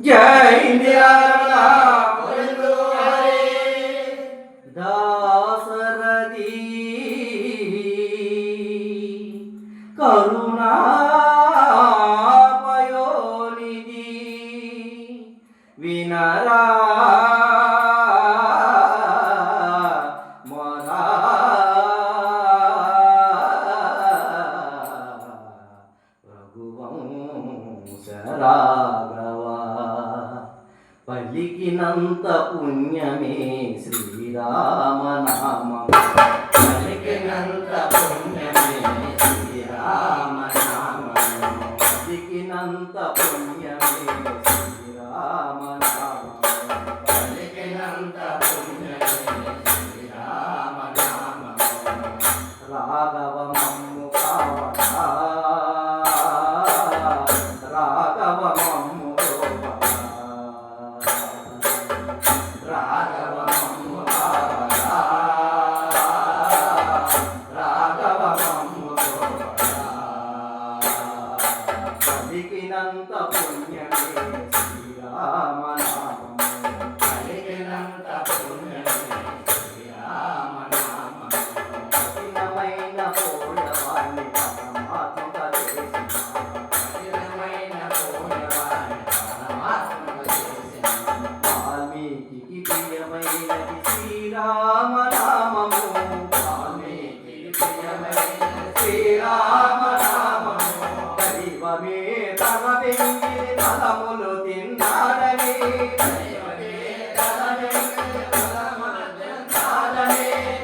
జై ఇందిరా దాసరథి కరుణా వినరా శ్రీరామనామం పలికినంత పుణ్యమే శ్రీరామనామం పలికినంత పుణ్యమే శ్రీరామనామం పలికినంత పుణ్యమే శ్రీరామనామం. రాఘవ 那 రసములు తిన్నాడని.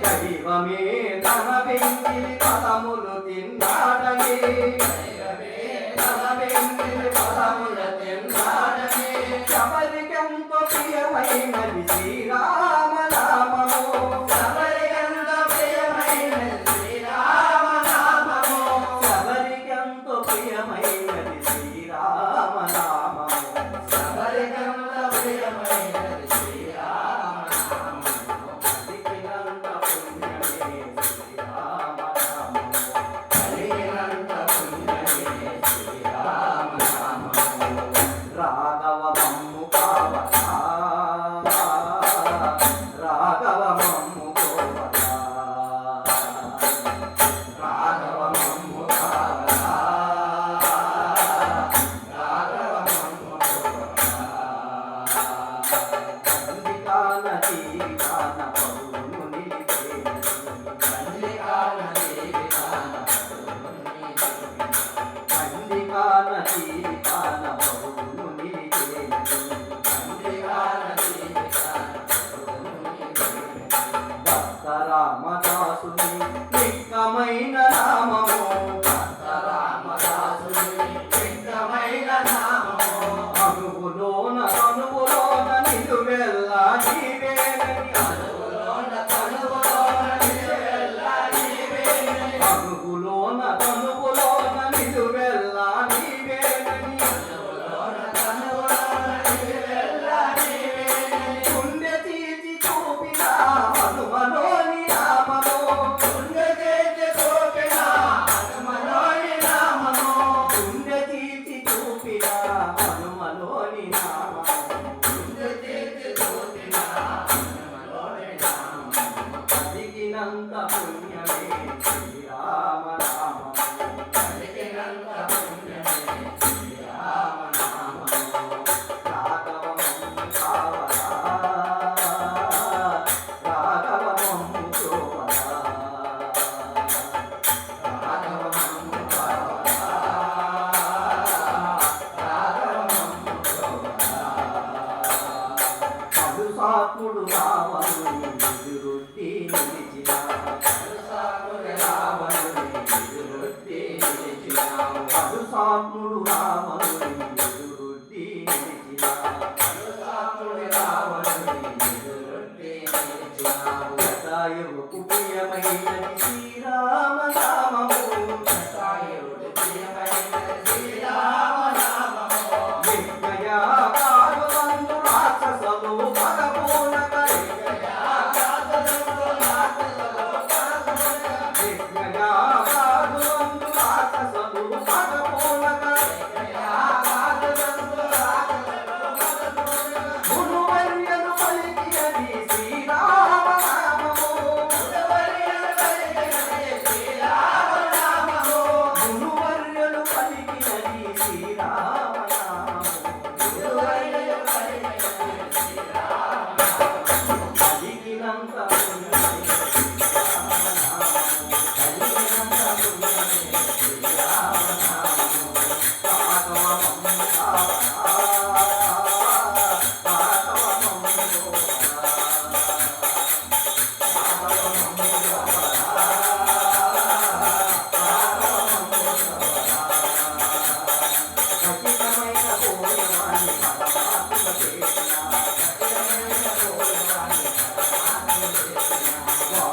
దైవమే తలపించి పదములు తిన్నాడని. పదములు తిన్నాడని. ఎవరికెంతో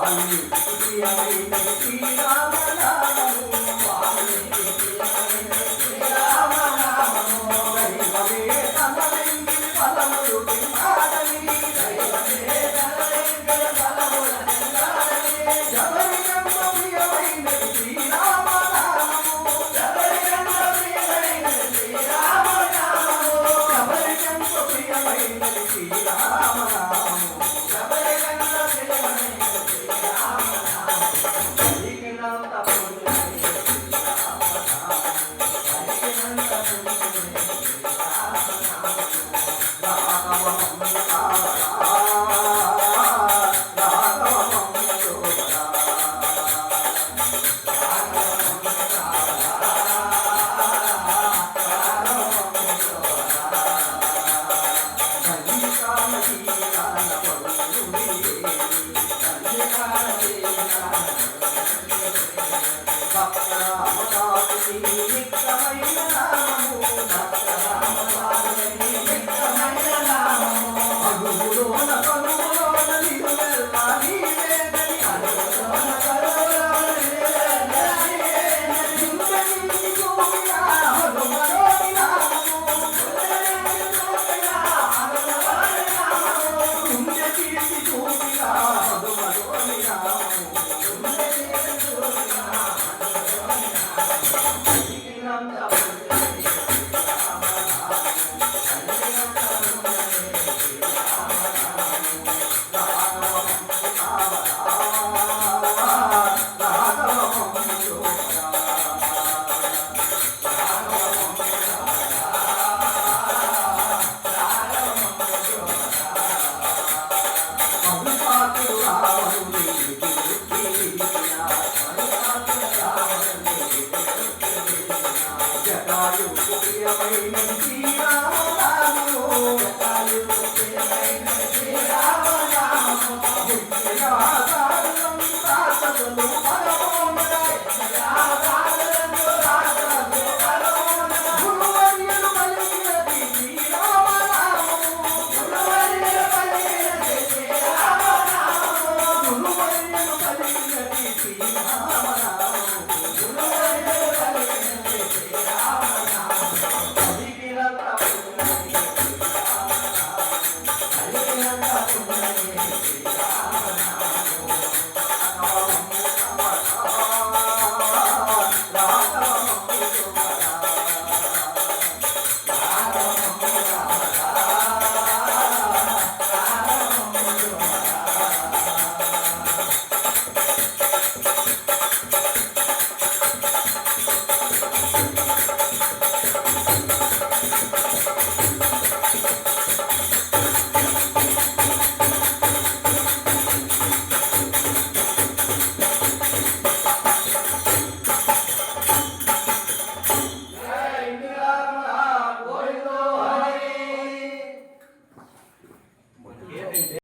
వాల్మీకి Thank you.